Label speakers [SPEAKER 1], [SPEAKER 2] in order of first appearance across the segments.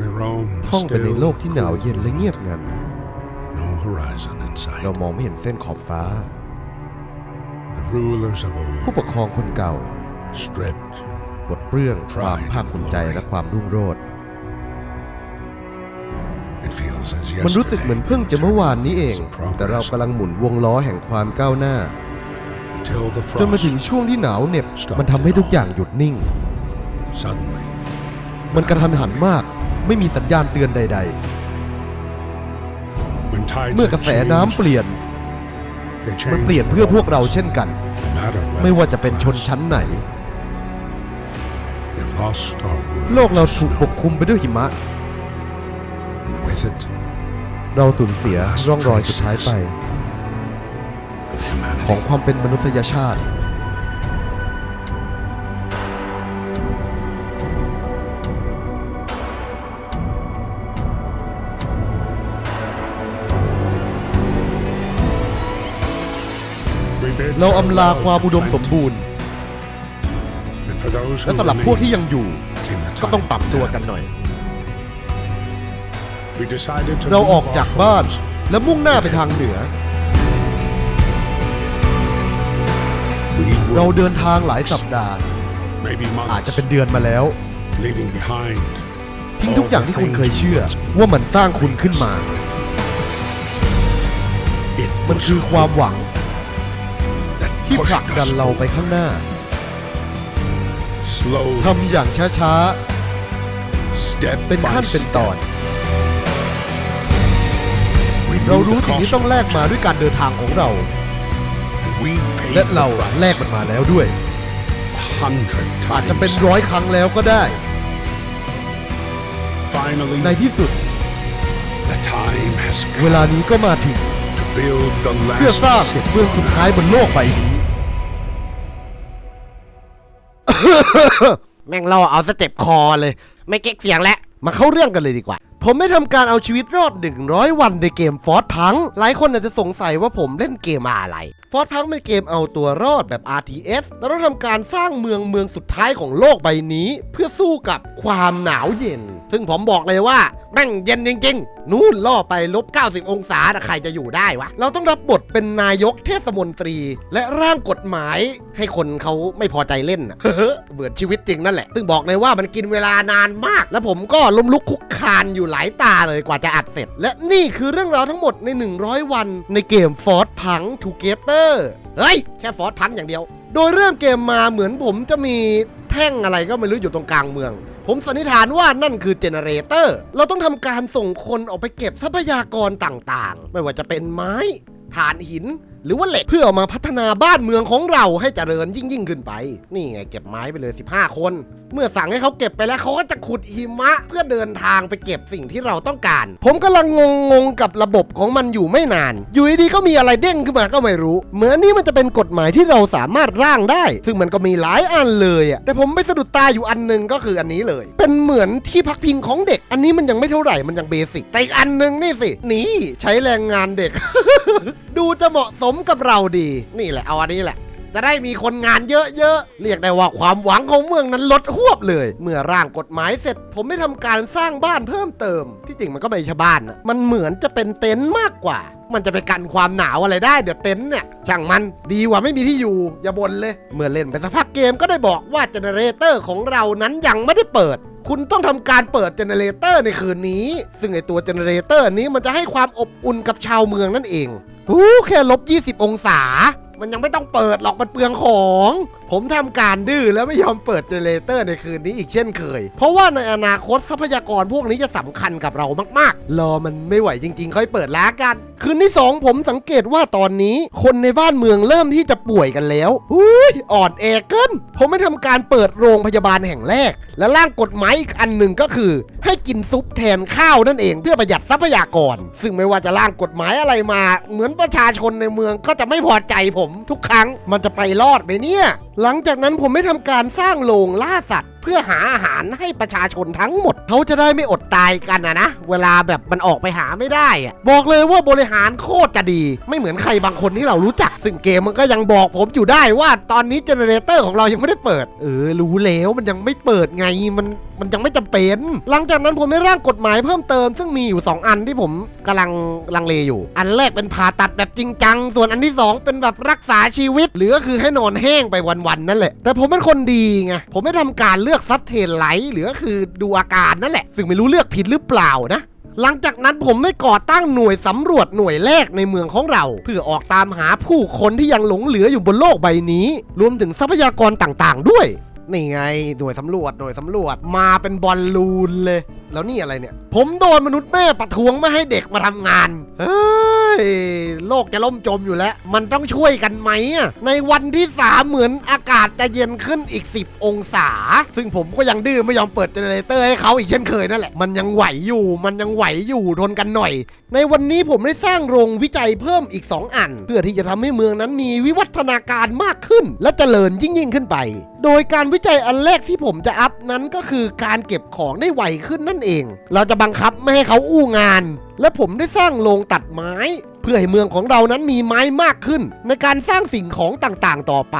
[SPEAKER 1] We roam
[SPEAKER 2] ท่องไปใน
[SPEAKER 1] still,
[SPEAKER 2] โลกที่หนาวเย็นและเงียบงัน
[SPEAKER 1] no horizon in
[SPEAKER 2] เรา
[SPEAKER 1] sight.
[SPEAKER 2] มองไม่เห็นเส้นขอบฟ้า
[SPEAKER 1] The rulers of
[SPEAKER 2] ผู้
[SPEAKER 1] old
[SPEAKER 2] ปกครองคนเก่า
[SPEAKER 1] stripped.
[SPEAKER 2] บทเปลื้องความภาคภูมิใจและความรุ่งโรจน์
[SPEAKER 1] It feels as
[SPEAKER 2] มันรู้สึกเหมือนเพิ่งจะเมื่อวานนี้เอง
[SPEAKER 1] yesterday.
[SPEAKER 2] แต่เรากำลังหมุนวงล้อแห่งความก้าวหน้า
[SPEAKER 1] until the
[SPEAKER 2] จนมาถึง
[SPEAKER 1] frost
[SPEAKER 2] ช่วงที่หนาวเหน็บ มันทำให้ทุกอย่างหยุดนิ่ง
[SPEAKER 1] suddenly
[SPEAKER 2] มันกระทันหันมาก ไม่มีสัญญาณเตือนใด
[SPEAKER 1] when
[SPEAKER 2] ๆ
[SPEAKER 1] tides
[SPEAKER 2] เมื่อกระ
[SPEAKER 1] have
[SPEAKER 2] แสน้ำ
[SPEAKER 1] changed,
[SPEAKER 2] เปลี่ยน
[SPEAKER 1] they
[SPEAKER 2] มัน
[SPEAKER 1] change
[SPEAKER 2] เปลี่ยน
[SPEAKER 1] for
[SPEAKER 2] เพื่อพวก
[SPEAKER 1] all
[SPEAKER 2] เรา
[SPEAKER 1] of us,
[SPEAKER 2] เช่นกัน
[SPEAKER 1] no matter
[SPEAKER 2] ไม่ว่า
[SPEAKER 1] wealth
[SPEAKER 2] จะเป็นชน
[SPEAKER 1] class.
[SPEAKER 2] ชั้นไหน
[SPEAKER 1] We've lost our world
[SPEAKER 2] โลกเรา
[SPEAKER 1] to
[SPEAKER 2] ถูก
[SPEAKER 1] snow,
[SPEAKER 2] ปกคลุมไปด้วยหิมะ
[SPEAKER 1] and with it
[SPEAKER 2] เราสูญเสียร่องรอยสุดท้ายไป
[SPEAKER 1] of humanity.
[SPEAKER 2] ของความเป็นมนุษยชาติ เราอำลา
[SPEAKER 1] farewell
[SPEAKER 2] ความ
[SPEAKER 1] to
[SPEAKER 2] อุดมสม
[SPEAKER 1] plenty,
[SPEAKER 2] บูรณ์
[SPEAKER 1] and for those who
[SPEAKER 2] และสำหรับพวกที่
[SPEAKER 1] remain,
[SPEAKER 2] ยังอยู่
[SPEAKER 1] came the
[SPEAKER 2] ก็ต้อง
[SPEAKER 1] time
[SPEAKER 2] ปรับ
[SPEAKER 1] to
[SPEAKER 2] ตัว
[SPEAKER 1] nap.
[SPEAKER 2] กันหน่อย
[SPEAKER 1] We decided to
[SPEAKER 2] เรา
[SPEAKER 1] leave
[SPEAKER 2] ออกจาก
[SPEAKER 1] our
[SPEAKER 2] บ้าน
[SPEAKER 1] homes.
[SPEAKER 2] และมุ่งหน้าไปทางเหนือ
[SPEAKER 1] We
[SPEAKER 2] เรา
[SPEAKER 1] rode
[SPEAKER 2] เดิน
[SPEAKER 1] for
[SPEAKER 2] ทางหลาย
[SPEAKER 1] weeks,
[SPEAKER 2] สัปดาห์
[SPEAKER 1] maybe
[SPEAKER 2] อาจ
[SPEAKER 1] months,
[SPEAKER 2] จะเป็นเดือนมาแล้ว
[SPEAKER 1] leaving behind
[SPEAKER 2] ทิ้งทุกอย่างที่คุณเคยเชื่อ ว่ามันสร้างคุณขึ้นมา
[SPEAKER 1] It
[SPEAKER 2] มัน
[SPEAKER 1] was
[SPEAKER 2] คือความหวัง
[SPEAKER 1] that
[SPEAKER 2] ที่ผลั
[SPEAKER 1] pushed
[SPEAKER 2] กดัน
[SPEAKER 1] us
[SPEAKER 2] เราไป
[SPEAKER 1] forward.
[SPEAKER 2] ข้างหน้า
[SPEAKER 1] Slowly,
[SPEAKER 2] ทำอย่างช้า
[SPEAKER 1] step
[SPEAKER 2] ๆเป็น
[SPEAKER 1] by
[SPEAKER 2] ขั้นเป็นตอน
[SPEAKER 1] step, we
[SPEAKER 2] เรา
[SPEAKER 1] knew
[SPEAKER 2] รู้
[SPEAKER 1] the
[SPEAKER 2] สิ่งที่
[SPEAKER 1] cost
[SPEAKER 2] ต้องแลกมาด้วยการเดินทางของเรา
[SPEAKER 1] and we paid
[SPEAKER 2] และ
[SPEAKER 1] the
[SPEAKER 2] เรา
[SPEAKER 1] price
[SPEAKER 2] แลกมันมาแล้วด้วย
[SPEAKER 1] a hundred
[SPEAKER 2] อาจจะเป็น
[SPEAKER 1] times.
[SPEAKER 2] ร้อยครั้งแล้วก็ได้
[SPEAKER 1] Finally,
[SPEAKER 2] ในที่สุด
[SPEAKER 1] the time has
[SPEAKER 2] เว
[SPEAKER 1] come
[SPEAKER 2] ลานี้ก็มาถึง
[SPEAKER 1] to build the
[SPEAKER 2] เพื่อ
[SPEAKER 1] last
[SPEAKER 2] สร้าง
[SPEAKER 1] city
[SPEAKER 2] เมือง
[SPEAKER 1] on
[SPEAKER 2] สุดท้าย
[SPEAKER 1] earth.
[SPEAKER 2] บนโลกใบนี้
[SPEAKER 3] แม่งล่อเอาสเต็ปคอเลย ไม่เก๊กเสียงแล้ว
[SPEAKER 2] มาเข้าเรื่องกันเลยดีกว่า ผมไม่ทำการเอาชีวิตรอด 100 วันในเกมฟอร์ p พัง หลายคนอาจจะสงสัยว่าผมเล่นเกมอะไร ฟอร์ p พังเป็นเกมเอาตัวรอดแบบ RTS แล้วเราทำการสร้างเมืองเมืองสุดท้ายของโลกใบนี้ เพื่อสู้กับความหนาวเย็น ซึ่งผมบอกเลยว่าแม่งเย็นจริงๆ นู่นล่อไปลบ 90 องศาใครจะอยู่ได้วะ เราต้องรับบทเป็นนายกเทศมนตรี และร่างกฎหมายให้คนเขาไม่พอใจเล่นน่ะเหมือนชีวิตจริงนั่นแหละ ซึ่งบอกเลยว่ามันกินเวลานานมาก และผมก็ล้มลุกคลุกคานอยู่หลายตาเลยกว่าจะอัดเสร็จ และนี่คือเรื่องราวทั้งหมดใน 100 วันในเกม f o r พัง Together เฮ้ย แค่ฟอร์ p พังอย่างเดียว โดยเริ่มเกมมาเหมือนผมจะมีแท่งอะไรก็ไม่รู้อยู่ตรงกลางเมือง ผมสันนิษฐานว่านั่นคือเจเนเรเตอร์ เราต้องทำการส่งคนออกไปเก็บทรัพยากรต่างๆ ไม่ว่าจะเป็นไม้ ฐานหิน หรือว่าเหล็กเพื่ออมาพัฒนาบ้านเมืองของเราให้เจริญยิ่งยิ่งขึ้นไป นี่ไงเก็บไม้ไปเลย 15 คน เมื่อสั่งให้เขาเก็บไปแล้วเขาก็จะขุดหิมะ เพื่อเดินทางไปเก็บสิ่งที่เราต้องการ ผมกำลังงงๆกับระบบของมันอยู่ไม่นาน อยู่ดีๆก็มีอะไรเด้งขึ้นมาก็ไม่รู้ เหมือนนี่มันจะเป็นกฎหมายที่เราสามารถร่างได้ ซึ่งมันก็มีหลายอันเลยอะแต่ผมไปสะดุดตาอยู่อันหนึงก็คืออันนี้เลย เป็นเหมือนที่พักพิงของเด็ก อันนี้มันยังไม่เท่าไหร่มันยังเบสิกแต่อีกอันหนึงนี่สินี่ใช้แรงงานเด็ก ดูจะเหมาะสมกับเราดี นี่แหละเอาอันนี้แหละจะได้มีคนงานเยอะๆ เรียกได้ว่าความหวังของเมืองนั้นลดหวบเลย เมื่อร่างกฎหมายเสร็จ ผมไม่ทำการสร้างบ้านเพิ่มเติม ที่จริงมันก็ไม่ใช่บ้านนะมันเหมือนจะเป็นเต็นท์มากกว่า มันจะไปกันความหนาวอะไรได้ เดี๋ยวเต็นท์เนี่ย ช่างมันดีกว่าไม่มีที่อยู่ อย่าบ่นเลย เมื่อเล่นไปสักพักเกมก็ได้บอกว่าเจเนเรเตอร์ของเรานั้นยังไม่ได้เปิด คุณต้องทำการเปิดเจเนเรเตอร์ในคืนนี้ ซึ่งไอตัวเจเนเรเตอร์นี้มันจะให้ความอบอุ่นกับชาวเมืองนั่นเองหูแค่ลบ 20 องศามันยังไม่ต้องเปิดหรอกมันเปลืองของ ผมทำการดื้อแล้วไม่ยอมเปิดเจเนเรเตอร์ในคืนนี้อีกเช่นเคย เพราะว่าในอนาคตทรัพยากรพวกนี้จะสำคัญกับเรามากๆ รอมันไม่ไหวจริง ๆ ค่อยเปิดล้วกัน คืนที่ 2 ผมสังเกตว่าตอนนี้คนในบ้านเมืองเริ่มที่จะป่วยกันแล้วอุ้ยอ่อนแอเกินผมไม่ทำการเปิดโรงพยาบาลแห่งแรก และร่างกฎหมายอีกอันหนึ่งก็คือ ให้กินซุปแทนข้าวนั่นเองเพื่อประหยัดทรัพยากร ซึ่งไม่ว่าจะร่างกฎหมายอะไรมา เหมือนประชาชนในเมืองก็จะไม่พอใจผมทุกครั้งมันจะไปรอดไหมเนี่ย หลังจากนั้นผมไม่ทำการสร้างโรงล่าสัตว์ เพื่อหาอาหารให้ประชาชนทั้งหมด เขาจะได้ไม่อดตายกันนะนะ เวลาแบบมันออกไปหาไม่ได้อะบอกเลยว่าบริหารโคตรจะดี ไม่เหมือนใครบางคนที่เรารู้จัก ซึ่งเกมมันก็ยังบอกผมอยู่ได้ว่าตอนนี้เจเนเรเตอร์ของเรายังไม่ได้เปิด เออ รู้แล้วมันยังไม่เปิดไงมันมันยังไม่จำเป็น หลังจากนั้นผมได้ร่างกฎหมายเพิ่มเติม ซึ่งมีอยู่ 2 อันที่ผมกำลังลังเลอยู่ อันแรกเป็นผ่าตัดแบบจริงจัง ส่วนอันที่ 2 เป็นแบบรักษาชีวิต หรือก็คือให้นอนแห้งไปวันๆนั่นแหละ แต่ผมเป็นคนดีไง ผมไม่ทำการเลือกซัดเทนไลท์หรือก็คือดูอาการนั่นแหละ ซึ่งไม่รู้เลือกผิดหรือเปล่านะหลังจากนั้นผมได้ก่อตั้งหน่วยสำรวจหน่วยแรกในเมืองของเรา เพื่อออกตามหาผู้คนที่ยังหลงเหลืออยู่บนโลกใบนี้ รวมถึงทรัพยากรต่างๆ ด้วย นี่ไงหน่วยสำรวจหน่วยสำรวจมาเป็นบอลลูนเลย แล้วนี่อะไรเนี่ย ผมโดนมนุษย์แม่ประท้วงไม่ให้เด็กมาทำงาน เฮ้ย โลกจะล่มจมอยู่แล้ว มันต้องช่วยกันไหมอะในวันที่สามเหมือนอากาศจะเย็นขึ้นอีก 10 องศา ซึ่งผมก็ยังดื้อไม่ยอมเปิดเจเนเรเตอร์ให้เขาอีกเช่นเคยนั่นแหละ มันยังไหวอยู่ มันยังไหวอยู่ทนกันหน่อย ในวันนี้ผมได้สร้างโรงวิจัยเพิ่มอีก 2 อัน เพื่อที่จะทำให้เมืองนั้นมีวิวัฒนาการมากขึ้น และเจริญยิ่งยิ่งขึ้นไป โดยการวิจัยอันแรกที่ผมจะอัพนั้นก็คือการเก็บของได้ไวขึ้นนั่นเอง เราจะบังคับไม่ให้เขาอู้งาน และผมได้สร้างโรงตัดไม้ เพื่อให้เมืองของเรานั้นมีไม้มากขึ้น ในการสร้างสิ่งของต่างๆ ต่อไป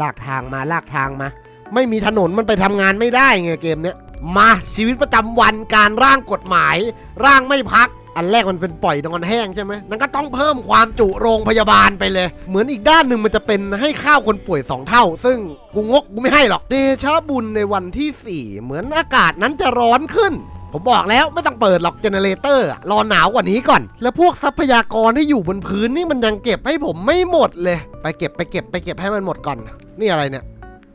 [SPEAKER 2] ลากทางมาลากทางมา ไม่มีถนนมันไปทำงานไม่ได้ไงเกมเนี้ยมาชีวิตประจำวันการร่างกฎหมาย ร่างไม่พัก อันแรกมันเป็นปล่อยนอนแห้งใช่ไหมนั่นก็ต้องเพิ่มความจุโรงพยาบาลไปเลย เหมือนอีกด้านหนึ่งมันจะเป็นให้ข้าวคนป่วย 2 เท่า ซึ่งกูงกกูไม่ให้หรอก เดชะบุญในวันที่ 4 เหมือนอากาศนั้นจะร้อนขึ้น ผมบอกแล้วไม่ต้องเปิดหรอกเจเนเรเตอร์รอหนาวกว่านี้ก่อน แล้วพวกทรัพยากรที่อยู่บนพื้นนี่มันยังเก็บให้ผมไม่หมดเลย ไปเก็บไปเก็บไปเก็บให้มันหมดก่อน นี่อะไรเนี่ย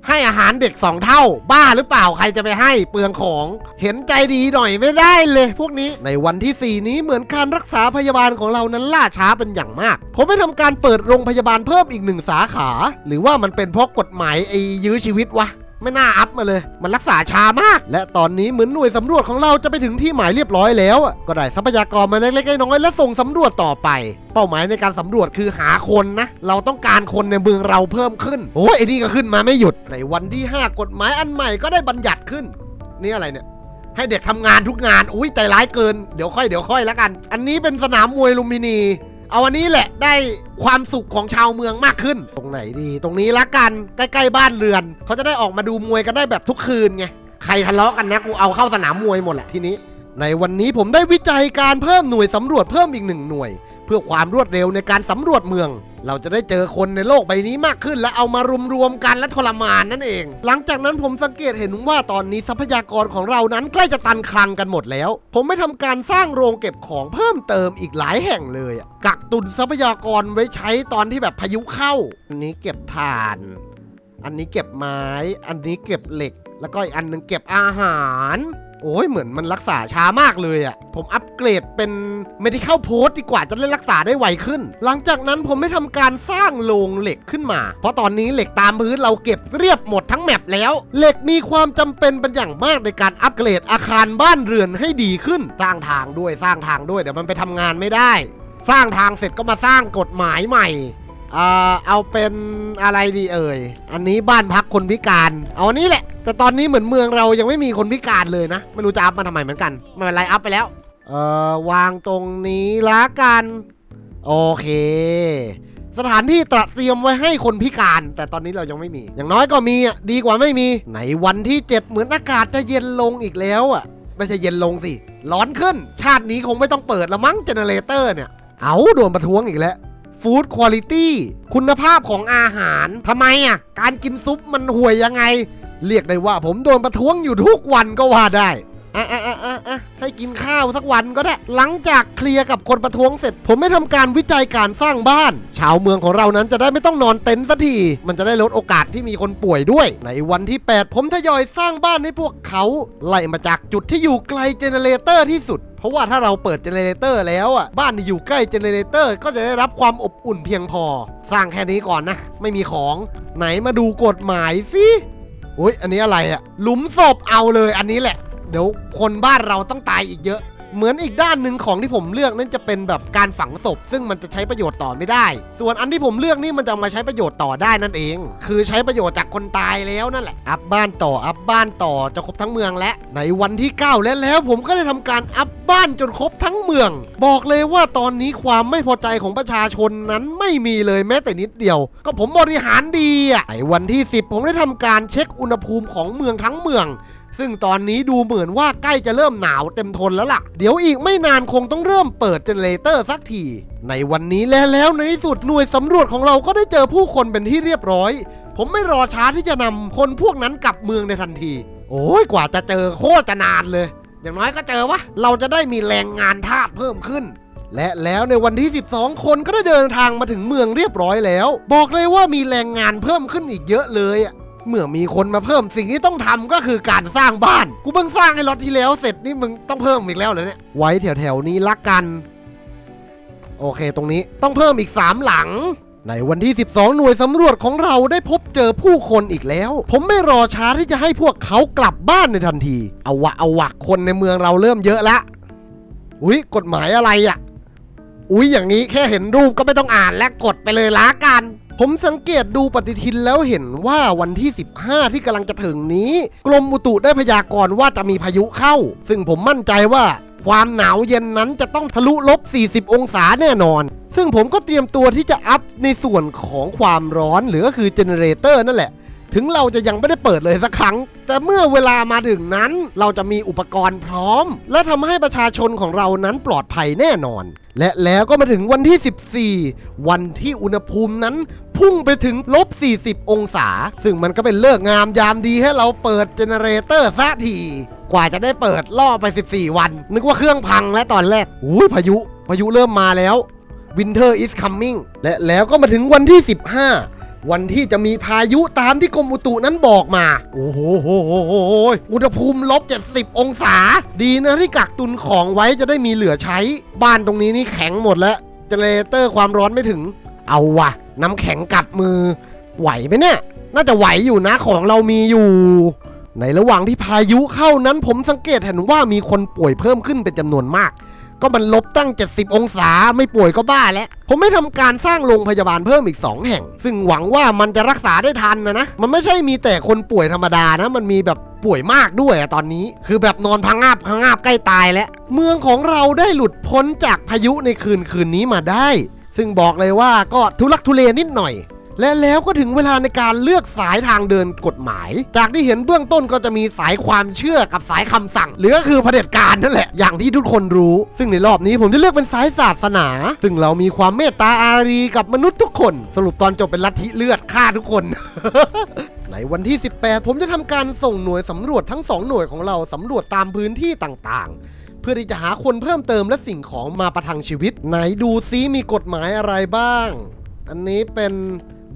[SPEAKER 2] ให้อาหารเด็กสองเท่า บ้าหรือเปล่าใครจะไปให้เปลืองของ เห็นใจดีหน่อยไม่ได้เลย พวกนี้ในวันที่ 4 นี้เหมือนการรักษาพยาบาลของเรานั้นล่าช้าเป็นอย่างมาก ผมไม่ทำการเปิดโรงพยาบาลเพิ่มอีกหนึ่งสาขา หรือว่ามันเป็นเพราะกฎหมายไอ้ยื้อชีวิตวะ ไม่น่าอัพมาเลย มันรักษาช้ามาก และตอนนี้เหมือนหน่วยสำรวจของเราจะไปถึงที่หมายเรียบร้อยแล้ว ก็ได้ทรัพยากรมาเล็กๆน้อยๆและส่งสำรวจต่อไป เป้าหมายในการสำรวจคือหาคนนะ เราต้องการคนในเมืองเราเพิ่มขึ้น โอ้ยไอ้นี่ก็ขึ้นมาไม่หยุด ในวันที่ 5 กฎหมายอันใหม่ก็ได้บัญญัติขึ้น นี่อะไรเนี่ยให้เด็กทำงานทุกงาน อุ้ยใจร้ายเกิน เดี๋ยวค่อยเดี๋ยวค่อยแล้วกัน อันนี้เป็นสนามมวยลุมพินี เอาวันนี้แหละได้ความสุขของชาวเมืองมากขึ้น ตรงไหนดีตรงนี้ละกันใกล้ๆบ้านเรือน เขาจะได้ออกมาดูมวยกันได้แบบทุกคืนไงใครทะเลาะกันนะกูเอาเข้าสนามมวยหมดแหละทีนี้ ในวันนี้ผมได้วิจัยการเพิ่มหน่วยสำรวจเพิ่มอีกหนึ่งหน่วย เพื่อความรวดเร็วในการสำรวจเมือง เราจะได้เจอคนในโลกใบนี้มากขึ้น และเอามารวมๆกันและทรมานนั่นเอง หลังจากนั้นผมสังเกตเห็นว่าตอนนี้ทรัพยากรของเรานั้นใกล้จะตันคลังกันหมดแล้ว ผมไม่ทำการสร้างโรงเก็บของเพิ่มเติมอีกหลายแห่งเลยกักตุนทรัพยากรไว้ใช้ตอนที่แบบพายุเข้า อันนี้เก็บถ่าน อันนี้เก็บไม้ อันนี้เก็บเหล็ก แล้วก็อีกอันหนึงเก็บอาหาร โอ้ยเหมือนมันรักษาช้ามากเลยอะ่ะ ผมอัปเกรดเป็น medical post ดีกว่าจะได้รักษาได้ไวขึ้น หลังจากนั้นผมไม่ทำการสร้างโรงเหล็กขึ้นมา เพราะตอนนี้เหล็กตามพื้นเราเก็บเรียบหมดทั้งแมปแล้ว เหล็กมีความจำเป็นเป็นอย่างมากในการอัปเกรดอาคารบ้านเรือนให้ดีขึ้น สร้างทางด้วยสร้างทางด้วยเดี๋ยวมันไปทำงานไม่ได้ สร้างทางเสร็จก็มาสร้างกฎหมายใหม่อ่าเอาเป็นอะไรดีเอ่ย อันนี้บ้านพักคนพิการ เอาอันนี้แหละ แต่ตอนนี้เหมือนเมืองเรายังไม่มีคนพิการเลยนะ ไม่รู้จะอัพมาทำไมเหมือนกันไม่เป็นไรอัพไปแล้ว เอ่อวางตรงนี้ละกัน โอเค สถานที่ตระเตรียมไว้ให้คนพิการ แต่ตอนนี้เรายังไม่มี อย่างน้อยก็มีอะดีกว่าไม่มี ในวันที่7เหมือนอากาศจะเย็นลงอีกแล้วอะ ไม่ใช่เย็นลงสิ ร้อนขึ้น ชาตินี้คงไม่ต้องเปิดละมั้งเจเนเรเตอร์เนี่ย เอาโดนประท้วงอีกแล้วฟู้ดคุณ i t y คุณภาพของอาหารทำไมอะ การกินซุปมันห่วยยังไง เรียกได้ว่าผมโดนประท้วงอยู่ทุกวันก็ว่าได้อะอะอะอะอะให้กินข้าวสักวันก็ได้ หลังจากเคลียร์กับคนประท้วงเสร็จ ผมไม่ทำการวิจัยการสร้างบ้าน ชาวเมืองของเรานั้นจะได้ไม่ต้องนอนเต็นท์สักที มันจะได้ลดโอกาสที่มีคนป่วยด้วย ในวันที่ 8 ผมทยอยสร้างบ้านให้พวกเขา ไล่มาจากจุดที่อยู่ไกลเจเนเรเตอร์ที่สุด เพราะว่าถ้าเราเปิดเจเนเรเตอร์แล้วอะ บ้านที่อยู่ใกล้เจเนเรเตอร์ก็จะได้รับความอบอุ่นเพียงพอ สร้างแค่นี้ก่อนนะ ไม่มีของ ไหนมาดูกฎหมายสิ อุ้ยอันนี้อะไรอะหลุมศพเอาเลยอันนี้แหละ เดี๋ยวคนบ้านเราต้องตายอีกเยอะ เหมือนอีกด้านหนึ่งของที่ผมเลือกนั่นจะเป็นแบบการฝังศพ ซึ่งมันจะใช้ประโยชน์ต่อไม่ได้ ส่วนอันที่ผมเลือกนี่มันจะมาใช้ประโยชน์ต่อได้นั่นเอง คือใช้ประโยชน์จากคนตายแล้วนั่นแหละ อัพบ้านต่อ อัพบ้านต่อจะครบทั้งเมืองและในวันที่ 9 และแล้วผมก็ได้ทำการอัพบ้านจนครบทั้งเมือง บอกเลยว่าตอนนี้ความไม่พอใจของประชาชนนั้นไม่มีเลยแม้แต่นิดเดียว ก็ผมบริหารดีอะไอ้วันที่ 10 ผมได้ทำการเช็คอุณหภูมิของเมืองทั้งเมือง ซึ่งตอนนี้ดูเหมือนว่าใกล้จะเริ่มหนาวเต็มทนแล้วล่ะ เดี๋ยวอีกไม่นานคงต้องเริ่มเปิดเจเนเรเตอร์สักที ในวันนี้และแล้วในที่สุดหน่วยสำรวจของเราก็ได้เจอผู้คนเป็นที่เรียบร้อย ผมไม่รอช้าที่จะนำคนพวกนั้นกลับเมืองในทันที โอ้ยกว่าจะเจอโคตรจะนานเลย อย่างน้อยก็เจอวะเราจะได้มีแรงงานทาสเพิ่มขึ้นและแล้วในวันที่ 12 คนก็ได้เดินทางมาถึงเมืองเรียบร้อยแล้ว บอกเลยว่ามีแรงงานเพิ่มขึ้นอีกเยอะเลยอะ เมื่อมีคนมาเพิ่มสิ่งที่ต้องทำก็คือการสร้างบ้าน กูเพิ่งสร้างให้รถที่แล้วเสร็จนี่มึงต้องเพิ่มอีกแล้วเหรอเนี่ย ไว้แถวๆนี้ละกัน โอเคตรงนี้ต้องเพิ่มอีก 3 หลังในวันที่ 12 หน่วยสำรวจของเราได้พบเจอผู้คนอีกแล้ว ผมไม่รอช้าที่จะให้พวกเขากลับบ้านในทันที เอาวะเอาวะคนในเมืองเราเริ่มเยอะละ อุ๊ย กฎหมายอะไรอะ อุ๊ย อย่างนี้แค่เห็นรูปก็ไม่ต้องอ่านและกดไปเลยละกัน ผมสังเกตดูปฏิทินแล้วเห็นว่าวันที่ 15 ที่กำลังจะถึงนี้ กรมอุตุได้พยากรณ์ว่าจะมีพายุเข้า ซึ่งผมมั่นใจว่าความหนาวเย็นนั้นจะต้องทะลุลบ 40 องศาแน่นอน ซึ่งผมก็เตรียมตัวที่จะอัพในส่วนของความร้อนหรือก็คือเจเนเรเตอร์นั่นแหละ ถึงเราจะยังไม่ได้เปิดเลยสักครั้ง แต่เมื่อเวลามาถึงนั้น เราจะมีอุปกรณ์พร้อม และทำให้ประชาชนของเรานั้นปลอดภัยแน่นอน และแล้วก็มาถึงวันที่ 14 วันที่อุณหภูมินั้น พุ่งไปถึงลบ 40 องศา ซึ่งมันก็เป็นเลิกงามยามดีให้เราเปิดเจเนเรเตอร์ซะที กว่าจะได้เปิดล่อไป 14 วัน นึกว่าเครื่องพังและตอนแรกอุ้ยพายุ พายุเริ่มมาแล้ว Winter is coming และแล้วก็มาถึงวันที่ 15วันที่จะมีพายุตามที่กรมอุตุนั้นบอกมา โอ้โหโหโหโหโหอุณหภูมิลบ 70 องศา ดีนะที่กักตุนของไว้จะได้มีเหลือใช้ บ้านตรงนี้นี่แข็งหมดแล้วเจเนเรเตอร์ความร้อนไม่ถึง เอาวะน้ำแข็งกัดมือ ไหวไหมเนี่ย น่าจะไหวอยู่นะของเรามีอยู่ ในระหว่างที่พายุเข้านั้นผมสังเกตเห็นว่ามีคนป่วยเพิ่มขึ้นเป็นจำนวนมาก ก็มันลบตั้ง 70 องศาไม่ป่วยก็บ้าแล้ว ผมไม่ทำการสร้างโรงพยาบาลเพิ่มอีก 2 แห่ง ซึ่งหวังว่ามันจะรักษาได้ทันนะนะ มันไม่ใช่มีแต่คนป่วยธรรมดานะ มันมีแบบป่วยมากด้วยอะตอนนี้ คือแบบนอนพังงาบพังงาบใกล้ตายแล้ว เมืองของเราได้หลุดพ้นจากพายุในคืนคืนนี้มาได้ ซึ่งบอกเลยว่าก็ทุลักทุเลนิดหน่อย และแล้วก็ถึงเวลาในการเลือกสายทางเดินกฎหมาย จากที่เห็นเบื้องต้นก็จะมีสายความเชื่อกับสายคำสั่ง หรือก็คือเผด็จการนั่นแหละ อย่างที่ทุกคนรู้ ซึ่งในรอบนี้ผมจะเลือกเป็นสายศาสนา ซึ่งเรามีความเมตตาอารีกับมนุษย์ทุกคน สรุปตอนจบเป็นลัทธิเลือดฆ่าทุกคนในวันที่ 18 ผมจะทำการส่งหน่วยสำรวจทั้ง 2 หน่วยของเราสำรวจตามพื้นที่ต่างๆ เพื่อที่จะหาคนเพิ่มเติมและสิ่งของมาประทังชีวิต ไหนดูซิมีกฎหมายอะไรบ้าง อันนี้เป็น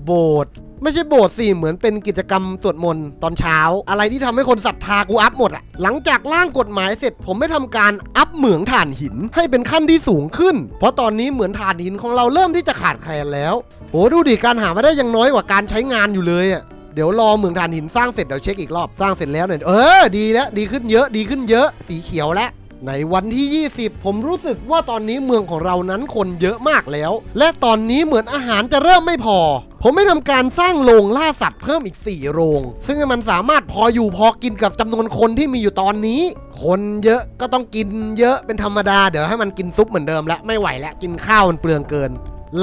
[SPEAKER 2] โบสถ์ไม่ใช่โบสถ์สิเหมือนเป็นกิจกรรมสวดมนต์ตอนเช้า อะไรที่ทำให้คนศรัทธากูอัพหมดอะหลังจากร่างกฎหมายเสร็จผมไม่ทำการอัพเหมืองถ่านหินให้เป็นขั้นที่สูงขึ้น เพราะตอนนี้เหมือนถ่านหินของเราเริ่มที่จะขาดแคลนแล้วโหดูดิการหามาได้ยังน้อยกว่าการใช้งานอยู่เลยอะเดี๋ยวรอเหมืองถ่านหินสร้างเสร็จเดี๋ยวเช็คอีกรอบสร้างเสร็จแล้วเนี่ยเออดีแล้วดีขึ้นเยอะดีขึ้นเยอะสีเขียวแล้ว ในวันที่ 20 ผมรู้สึกว่าตอนนี้เมืองของเรานั้นคนเยอะมากแล้ว และตอนนี้เหมือนอาหารจะเริ่มไม่พอ ผมไม่ทำการสร้างโรงล่าสัตว์เพิ่มอีก 4 โรง ซึ่งมันสามารถพออยู่พอกินกับจำนวนคนที่มีอยู่ตอนนี้ คนเยอะก็ต้องกินเยอะเป็นธรรมดา เดี๋ยวให้มันกินซุปเหมือนเดิมแล้วไม่ไหวแล้วกินข้าวมันเปลืองเกิน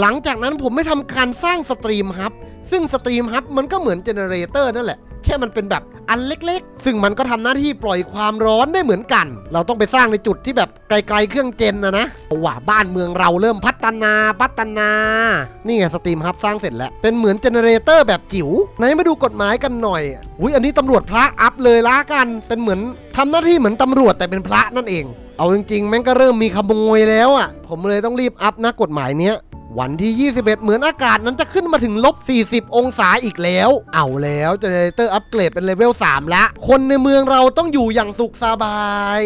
[SPEAKER 2] หลังจากนั้นผมไม่ทำการสร้างสตรีมฮับซึ่งสตรีมฮับมันก็เหมือนเจเนเรเตอร์นั่นแหละ ค่มันเป็นแบบอันเล็กๆ ซึ่งมันก็ทำหน้าที่ปล่อยความร้อนได้เหมือนกัน เราต้องไปสร้างในจุดที่แบบไกลๆเครื่องเจนนะนะเอาว่าบ้านเมืองเราเริ่มพัฒนาพัฒนา นี่ไงสตรีมฮับสร้างเสร็จแล้ว เป็นเหมือนเจเนเรเตอร์แบบจิ๋วไหนมาดูกฎหมายกันหน่อย อุ้ยอันนี้ตำรวจพระอัพเลยละกัน เป็นเหมือนทำหน้าที่เหมือนตำรวจแต่เป็นพระนั่นเอง เอาจริงๆ แม่งก็เริ่มมีขโมยแล้วอะ ผมเลยต้องรีบอัพนะกฎหมายเนี้ย วันที่ 21 เหมือนอากาศนั้นจะขึ้นมาถึงลบ 40 องศาอีกแล้ว เอาแล้วเจเนเรเตอร์อัปเกรดเป็นเลเวล 3 ละ คนในเมืองเราต้องอยู่อย่างสุขสบาย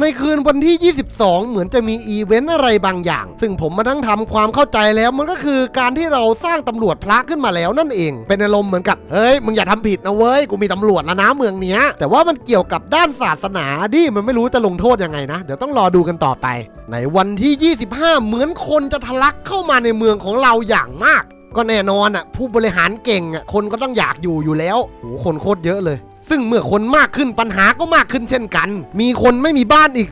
[SPEAKER 2] ในคืนวันที่ 22 เหมือนจะมีอีเวนต์อะไรบางอย่าง ซึ่งผมมาทั้งทำความเข้าใจแล้วมันก็คือการที่เราสร้างตำรวจพระขึ้นมาแล้วนั่นเอง เป็นอารมณ์เหมือนกับ เฮ้ย มึงอย่าทำผิดนะเว้ย กูมีตำรวจแล้วนะเมืองเนี้ย แต่ว่ามันเกี่ยวกับด้านศาสนาดิมันไม่รู้จะลงโทษยังไงนะ เดี๋ยวต้องรอดูกันต่อไป ในวันที่ 25 เหมือนคนจะทะลักเข้ามาในเมืองของเราอย่างมาก ก็แน่นอนอะผู้บริหารเก่งอะคนก็ต้องอยากอยู่อยู่แล้วโหคนโคตรเยอะเลย ซึ่งเมื่อคนมากขึ้นปัญหาก็มากขึ้นเช่นกัน มีคนไม่มีบ้านอีก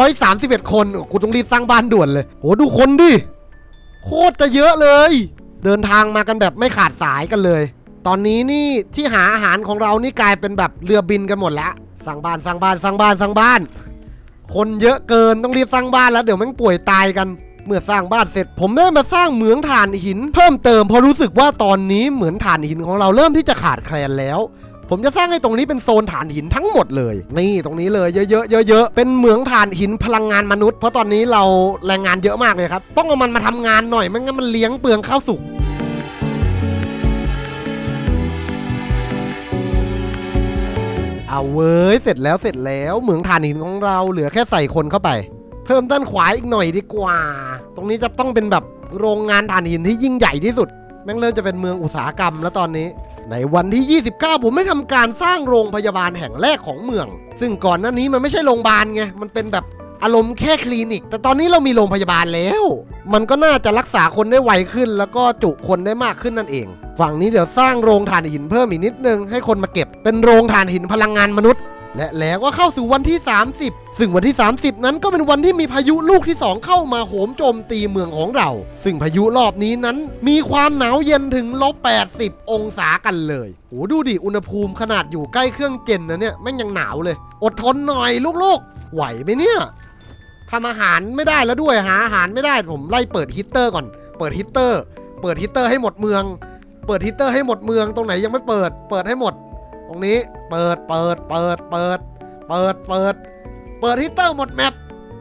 [SPEAKER 2] 231 คนกูต้องรีบสร้างบ้านด่วนเลยโหดูคนดิ โคตรจะเยอะเลย เดินทางมากันแบบไม่ขาดสายกันเลย ตอนนี้นี่ที่หาอาหารของเรานี่กลายเป็นแบบเรือบินกันหมดแล้วสร้างบ้านสร้างบ้านสร้างบ้านสร้างบ้าน คนเยอะเกินต้องรีบสร้างบ้านแล้วเดี๋ยวแมันป่วยตายกันเมื่อสร้างบ้านเสร็จ ผมได้มาสร้างเหมืองถ่านหิน เพิ่มเติมเพราะรู้สึกว่าตอนนี้เหมือนถ่านหินของเราเริ่มที่จะขาดแคลนแล้ว ผมจะสร้างให้ตรงนี้เป็นโซนถ่านหินทั้งหมดเลย นี่ตรงนี้เลยเยอะๆเยอะๆเป็นเหมืองถ่านหินพลังงานมนุษย์ เพราะตอนนี้เราแรงงานเยอะมากเลยครับ ต้องเอามันมาทำงานหน่อยไม่งั้นมันเลี้ยงเปลืองข้าวสุกเอาเว้ยเสร็จแล้วเสร็จแล้วเหมืองถ่านหินของเราเหลือแค่ใส่คนเข้าไป เพิ่มด้านขวาอีกหน่อยดีกว่า ตรงนี้จะต้องเป็นแบบโรงงานถ่านหินที่ยิ่งใหญ่ที่สุดแม่งเริ่มจะเป็นเมืองอุตสาหกรรมแล้วตอนนี้ ในวันที่ 29 ผมไม่ทำการสร้างโรงพยาบาลแห่งแรกของเมือง ซึ่งก่อนหน้านี้มันไม่ใช่โรงพยาบาลไง มันเป็นแบบอารมณ์แค่คลินิก แต่ตอนนี้เรามีโรงพยาบาลแล้ว มันก็น่าจะรักษาคนได้ไวขึ้น แล้วก็จุคนได้มากขึ้นนั่นเอง ฝั่งนี้เดี๋ยวสร้างโรงถ่านหินเพิ่มอีกนิดนึงให้คนมาเก็บ เป็นโรงถ่านหินพลังงานมนุษย์ และแล้วก็เข้าสู่วันที่ 30 ซึ่งวันที่ 30 นั้นก็เป็นวันที่มีพายุลูกที่ 2 เข้ามาโหมโจมตีเมืองของเรา ซึ่งพายุรอบนี้นั้นมีความหนาวเย็นถึงลบ80 องศากันเลยโหดูดิ อุณหภูมิขนาดอยู่ใกล้เครื่องเจนนะเนี่ยแม่งยังหนาวเลย อดทนหน่อยลูกๆ ไหวไหมเนี่ยทำอาหารไม่ได้แล้วด้วยหาอาหารไม่ได้ผมไล่เปิดฮีตเตอร์ก่อน เปิดฮีตเตอร์ เปิดฮีตเตอร์ให้หมดเมือง เปิดฮีตเตอร์ให้หมดเมืองตรงไหนยังไม่เปิด เปิดให้หมด ตรงนี้เปิดเปิดเปิดเปิด เปิดเปิด เปิดฮีตเตอร์หมดแมป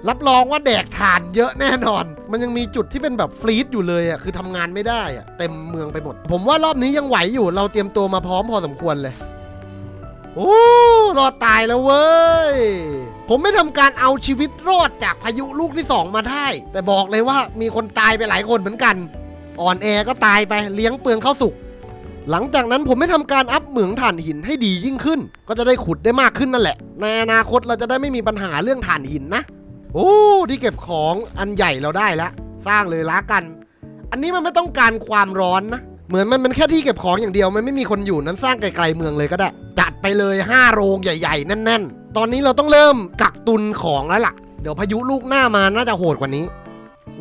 [SPEAKER 2] รับรองว่าแดกถ่านเยอะแน่นอน มันยังมีจุดที่เป็นแบบฟรีดอยู่เลยอะ คือทำงานไม่ได้อะ เต็มเมืองไปหมด ผมว่ารอบนี้ยังไหวอยู่ เราเตรียมตัวมาพร้อมพอสมควรเลย โอ้ รอดตายแล้วเว้ย ผมไม่ทำการเอาชีวิตรอดจากพายุลูกที่สองมาได้ แต่บอกเลยว่ามีคนตายไปหลายคนเหมือนกัน อ่อนแอก็ตายไป เลี้ยงเปลืองข้าวสุก หลังจากนั้นผมไม่ทำการอัพเหมืองถ่านหินให้ดียิ่งขึ้น ก็จะได้ขุดได้มากขึ้นนั่นแหละ ในอนาคตเราจะได้ไม่มีปัญหาเรื่องถ่านหินนะ โอ้ที่เก็บของอันใหญ่เราได้แล้วสร้างเลยละกัน อันนี้มันไม่ต้องการความร้อนนะเหมือนมันมันแค่ที่เก็บของอย่างเดียวมันไม่มีคนอยู่นั้นสร้างไกลๆเมืองเลยก็ได้ จัดไปเลย5โรงใหญ่ ๆ แน่น ๆ ตอนนี้เราต้องเริ่มกักตุนของแล้วล่ะ เดี๋ยวพายุลูกหน้ามาน่าจะโหดกว่านี้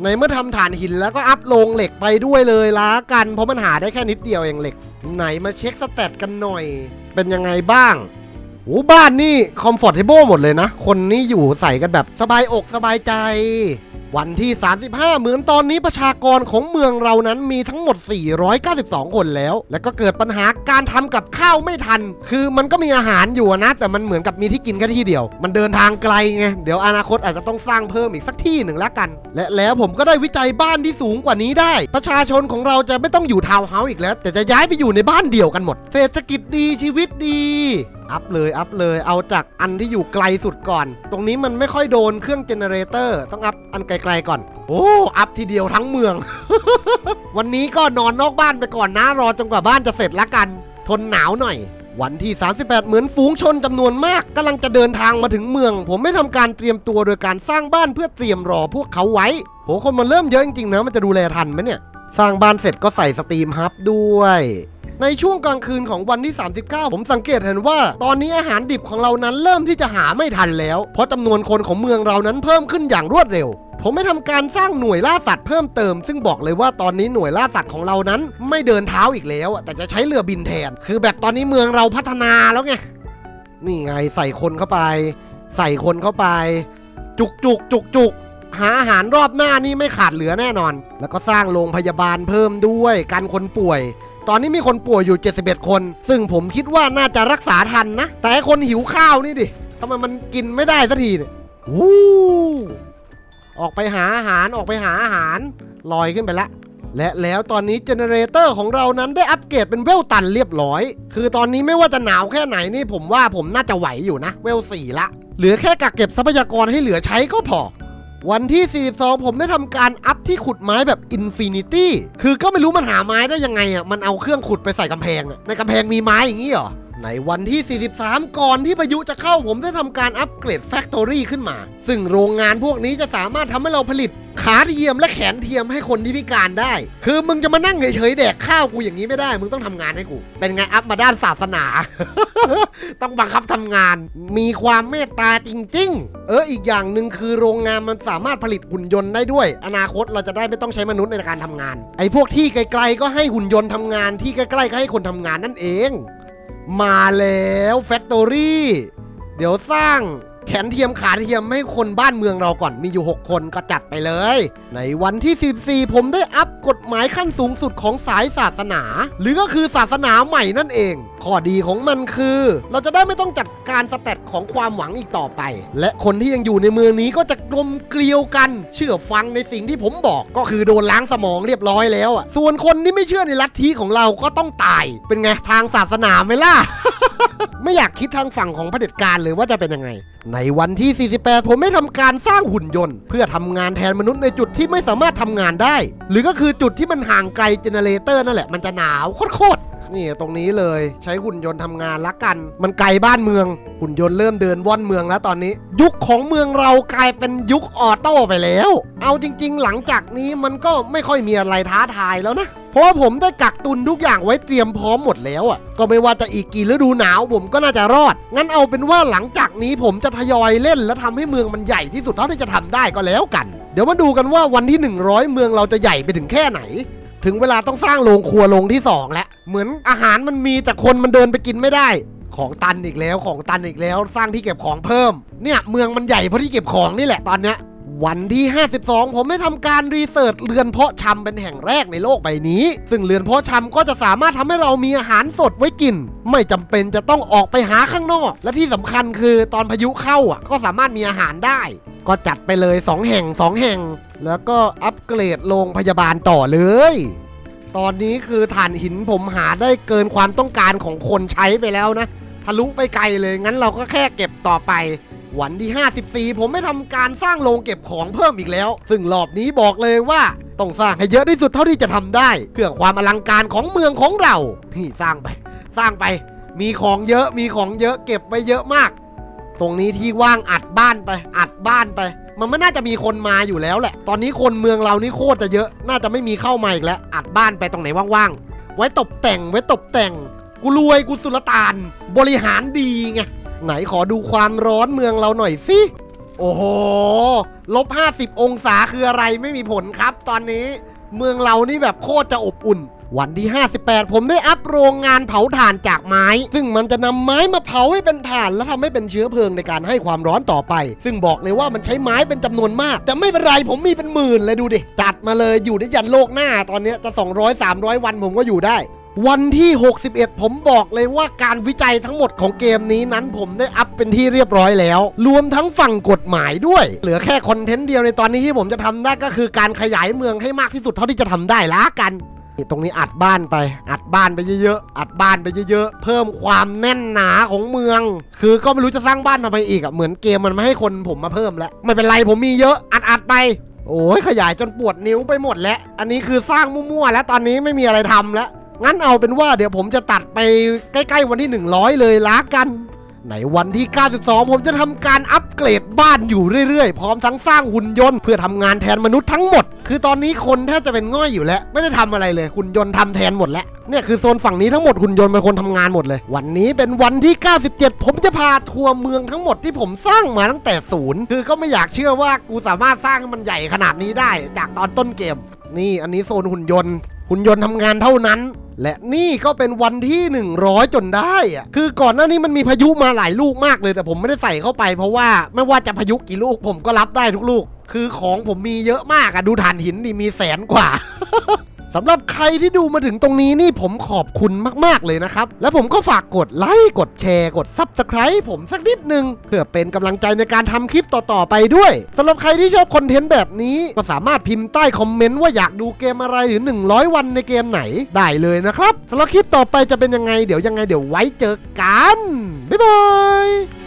[SPEAKER 2] ในเมื่อทำฐานหินแล้วก็อัพโรงเหล็กไปด้วยเลยละกัน เพราะมันหาได้แค่นิดเดียวเองเหล็ก ไหนมาเช็คสเตตกันหน่อย เป็นยังไงบ้างโอ้บ้านนี่คอมฟอร์ทเทเบิลหมดเลยนะ คนนี่อยู่ใส่กันแบบสบายอกสบายใจ วันที่ 35 เหมือนตอนนี้ประชากรของเมืองเรานั้นมีทั้งหมด 492 คนแล้ว แล้วก็เกิดปัญหาการทำกับข้าวไม่ทัน คือมันก็มีอาหารอยู่นะ แต่มันเหมือนกับมีที่กินแค่ที่เดียว มันเดินทางไกลไง เดี๋ยวอนาคตอาจจะต้องสร้างเพิ่มอีกสักที่หนึ่งละกัน และแล้วผมก็ได้วิจัยบ้านที่สูงกว่านี้ได้ ประชาชนของเราจะไม่ต้องอยู่ทาวน์เฮาส์อีกแล้ว แต่จะย้ายไปอยู่ในบ้านเดียวกันหมด เศรษฐกิจดีชีวิตดี อัพเลยอัพเลยเอาจากอันที่อยู่ไกลสุดก่อน ตรงนี้มันไม่ค่อยโดนเครื่องเจเนเรเตอร์ต้องอัพอันไกลๆก่อน โอ้อัพทีเดียวทั้งเมือง วันนี้ก็นอนนอกบ้านไปก่อนนะรอจนกว่าบ้านจะเสร็จละกัน ทนหนาวหน่อย วันที่ 38 เหมือนฝูงชนจำนวนมากกำลังจะเดินทางมาถึงเมือง ผมไม่ทำการเตรียมตัวโดยการสร้างบ้านเพื่อเตรียมรอพวกเขาไว้โหคนมันเริ่มเยอะจริงๆนะมันจะดูแลทันไหมเนี่ยสร้างบ้านเสร็จก็ใส่สตรีมฮับด้วย ในช่วงกลางคืนของวันที่ 39 ผมสังเกตเห็นว่า ตอนนี้อาหารดิบของเรานั้นเริ่มที่จะหาไม่ทันแล้ว เพราะจำนวนคนของเมืองเรานั้นเพิ่มขึ้นอย่างรวดเร็วผมไม่ทำการสร้างหน่วยล่าสัตว์เพิ่มเติม ซึ่งบอกเลยว่าตอนนี้หน่วยล่าสัตว์ของเรานั้น ไม่เดินเท้าอีกแล้ว แต่จะใช้เรือบินแทน คือแบบตอนนี้เมืองเราพัฒนาแล้วไง นี่ไงใส่คนเข้าไป ใส่คนเข้าไป จุกจุกจุกจุกหาอาหารรอบหน้านี่ไม่ขาดเหลือแน่นอน แล้วก็สร้างโรงพยาบาลเพิ่มด้วย การคนป่วย ตอนนี้มีคนป่วยอยู่ 71 คน ซึ่งผมคิดว่าน่าจะรักษาทันนะ แต่คนหิวข้าวนี่ดิทำไมมันกินไม่ได้สักทีเนี่ยวู้ออกไปหาอาหารออกไปหาอาหารลอยขึ้นไปละ และแล้วตอนนี้เจเนเรเตอร์ของเรานั้นได้อัปเกรดเป็นเวลตันเรียบร้อย คือตอนนี้ไม่ว่าจะหนาวแค่ไหนนี่ผมว่าผมน่าจะไหวอยู่นะ เวล4ละ เหลือแค่กักเก็บทรัพยากรให้เหลือใช้ก็พอ วันที่ 42 ผมได้ทำการอัพที่ขุดไม้แบบอินฟินิตี้ คือก็ไม่รู้มันหาไม้ได้ยังไงอะ มันเอาเครื่องขุดไปใส่กำแพงอะ ในกำแพงมีไม้อย่างนี้เหรอ ในวันที่ 43 ก่อนที่พายุจะเข้าผมได้ทำการอัปเกรดแฟคทอรี่ขึ้นมา ซึ่งโรงงานพวกนี้จะสามารถทำให้เราผลิตขาเทียมและแขนเทียมให้คนที่พิการได้ คือมึงจะมานั่งเฉยๆแดกข้าวกูอย่างนี้ไม่ได้ มึงต้องทำงานให้กู เป็นไงอัพมาด้านศาสนา ต้องบังคับทำงาน มีความเมตตาจริง ๆ เอออีกอย่างหนึ่งคือโรงงานมันสามารถผลิตหุ่นยนต์ได้ด้วย อนาคตเราจะได้ไม่ต้องใช้มนุษย์ในการทำงาน ไอ้พวกที่ไกล ๆ ก็ให้หุ่นยนต์ทำงานที่ใกล้ๆก็ให้คนทำงานนั่นเอง มาแล้วแฟคทอรี่เดี๋ยวสร้าง แขนเทียมขาเทียมให้คนบ้านเมืองเราก่อนมีอยู่ 6 คนก็จัดไปเลย ในวันที่ 14 ผมได้อัพกฎหมายขั้นสูงสุดของสายศาสนา หรือก็คือศาสนาใหม่นั่นเอง ข้อดีของมันคือ เราจะได้ไม่ต้องจัดการสแตทของความหวังอีกต่อไป และคนที่ยังอยู่ในเมืองนี้ก็จะกลมเกลียวกัน เชื่อฟังในสิ่งที่ผมบอกก็คือโดนล้างสมองเรียบร้อยแล้วอะส่วนคนที่ไม่เชื่อในลัทธิของเราก็ต้องตาย เป็นไงทางศาสนาไหมล่ะ ไม่อยากคิดทางฝั่งของเผด็จการเลยว่าจะเป็นยังไงในวันที่ 48 ผมไม่ทำการสร้างหุ่นยนต์ เพื่อทำงานแทนมนุษย์ในจุดที่ไม่สามารถทำงานได้ หรือก็คือจุดที่มันห่างไกลเจเนเรเตอร์นั่นแหละ มันจะหนาวโคตรๆนี่ตรงนี้เลยใช้หุ่นยนต์ทำงานละกัน มันไกลบ้านเมือง หุ่นยนต์เริ่มเดินว่อนเมืองแล้วตอนนี้ ยุคของเมืองเรากลายเป็นยุคออโต้ไปแล้ว เอาจริง ๆ หลังจากนี้มันก็ไม่ค่อยมีอะไรท้าทายแล้วนะ เพราะว่าผมได้กักตุนทุกอย่างไว้เตรียมพร้อมหมดแล้วอะ ก็ไม่ว่าจะอีกกี่ฤดูหนาวผมก็น่าจะรอด งั้นเอาเป็นว่าหลังจากนี้ผมจะทยอยเล่น และทำให้เมืองมันใหญ่ที่สุดเท่าที่จะทำได้ก็แล้วกัน เดี๋ยวมาดูกันว่าวันที่ 100 เมืองเราจะใหญ่ไปถึงแค่ไหน ถึงเวลาต้องสร้างโรงครัวโรงที่สองแล้ว เหมือนอาหารมันมีแต่คนมันเดินไปกินไม่ได้ ของตันอีกแล้วของตันอีกแล้ว สร้างที่เก็บของเพิ่ม เนี่ยเมืองมันใหญ่เพราะที่เก็บของนี่แหละตอนเนี้ย วันที่ 52 ผมได้ทำการรีเสิร์ชเรือนเพาะชำเป็นแห่งแรกในโลกใบนี้ ซึ่งเรือนเพาะชำก็จะสามารถทำให้เรามีอาหารสดไว้กิน ไม่จำเป็นจะต้องออกไปหาข้างนอก และที่สำคัญคือตอนพายุเข้าอะก็สามารถมีอาหารได้ ก็จัดไปเลย 2 แห่ง 2 แห่ง แล้วก็อัปเกรดโรงพยาบาลต่อเลยตอนนี้คือถ่านหินผมหาได้เกินความต้องการของคนใช้ไปแล้วนะ ทะลุไปไกลเลยงั้นเราก็แค่เก็บต่อไป วันที่ 54 ผมไม่ทำการสร้างโรงเก็บของเพิ่มอีกแล้ว ซึ่งรอบนี้บอกเลยว่าต้องสร้างให้เยอะที่สุดเท่าที่จะทำได้ เพื่อความอลังการของเมืองของเราที่สร้างไป สร้างไป มีของเยอะมีของเยอะเก็บไว้เยอะมาก ตรงนี้ที่ว่างอัดบ้านไป อัดบ้านไป มันไม่น่าจะมีคนมาอยู่แล้วแหละ ตอนนี้คนเมืองเรานี่โคตรจะเยอะ น่าจะไม่มีเข้ามาอีกแล้ว อัดบ้านไปตรงไหนว่างๆไว้ตกแต่งไว้ตกแต่ง กูรวยกูสุลต่าน บริหารดีไง ไหนขอดูความร้อนเมืองเราหน่อยสิ โอ้โห ลบ 50 องศาคืออะไรไม่มีผลครับ ตอนนี้เมืองเรานี่แบบโคตรจะอบอุ่น วันที่ 58 ผมได้อัพโรงงานเผาถ่านจากไม้ ซึ่งมันจะนำไม้มาเผาให้เป็นถ่าน และทำให้เป็นเชื้อเพลิงในการให้ความร้อนต่อไป ซึ่งบอกเลยว่ามันใช้ไม้เป็นจำนวนมาก แต่ไม่เป็นไรผมมีเป็นหมื่นเลยดูดิ จัดมาเลยอยู่ได้ยันโลกหน้าตอนนี้จะ 200 300 วันผมก็อยู่ได้ วันที่ 61 ผมบอกเลยว่าการวิจัยทั้งหมดของเกมนี้นั้นผมได้อัพเป็นที่เรียบร้อยแล้ว รวมทั้งฝั่งกฎหมายด้วย เหลือแค่คอนเทนต์เดียวในตอนนี้ที่ผมจะทำได้ก็คือการขยายเมืองให้มากที่สุดเท่าที่จะทำได้ละกันนี่ตรงนี้อัดบ้านไป อัดบ้านไปเยอะๆ อัดบ้านไปเยอะๆ เพิ่มความแน่นหนาของเมือง คือก็ไม่รู้จะสร้างบ้านทำไมอีกอะ เหมือนเกมมันไม่ให้คนผมมาเพิ่มแล้ว ไม่เป็นไรผมมีเยอะ อัดอัดๆไป โอ้ยขยายจนปวดนิ้วไปหมดแล้ว อันนี้คือสร้างมั่วๆ แล้วตอนนี้ไม่มีอะไรทำแล้ว งั้นเอาเป็นว่าเดี๋ยวผมจะตัดไปใกล้ๆวันที่ 100 เลยละกัน ในวันที่ 92 ผมจะทำการอัปเกรดบ้านอยู่เรื่อยๆ พร้อมทั้งสร้างหุ่นยนต์เพื่อทำงานแทนมนุษย์ทั้งหมด คือตอนนี้คนแทบจะเป็นง่อยอยู่แล้ว ไม่ได้ทำอะไรเลยหุ่นยนต์ทำแทนหมดแล้วเนี่ยคือโซนฝั่งนี้ทั้งหมดหุ่นยนต์เป็นคนทำงานหมดเลย วันนี้เป็นวันที่ 97 ผมจะพาทัวร์เมืองทั้งหมดที่ผมสร้างมาตั้งแต่ศูนย์คือก็ไม่อยากเชื่อว่ากูสามารถสร้างมันใหญ่ขนาดนี้ได้ จากตอนต้นเกม นี่อันนี้โซนหุ่นยนต์ หุ่นยนต์ทำงานเท่านั้น และนี่ก็เป็นวันที่ 100 จนได้อะคือก่อนหน้านี้มันมีพายุมาหลายลูกมากเลย แต่ผมไม่ได้ใส่เข้าไปเพราะว่าไม่ว่าจะพายุกี่ลูกผมก็รับได้ทุกลูก คือของผมมีเยอะมากอะดูฐานหินดิมีแสนกว่า สำหรับใครที่ดูมาถึงตรงนี้นี่ผมขอบคุณมาก ๆ เลยนะครับ และผมก็ฝากกดไลค์ กดแชร์ กด Subscribe ผมสักนิดนึง เพื่อเป็นกำลังใจในการทำคลิปต่อ ๆ ไปด้วยสำหรับใครที่ชอบคอนเทนต์แบบนี้ ก็สามารถพิมพ์ใต้คอมเมนต์ว่าอยากดูเกมอะไรหรือ 100 วันในเกมไหนได้เลยนะครับสำหรับคลิปต่อไปจะเป็นยังไงเดี๋ยวยังไงเดี๋ยวไว้เจอกันบ๊ายบาย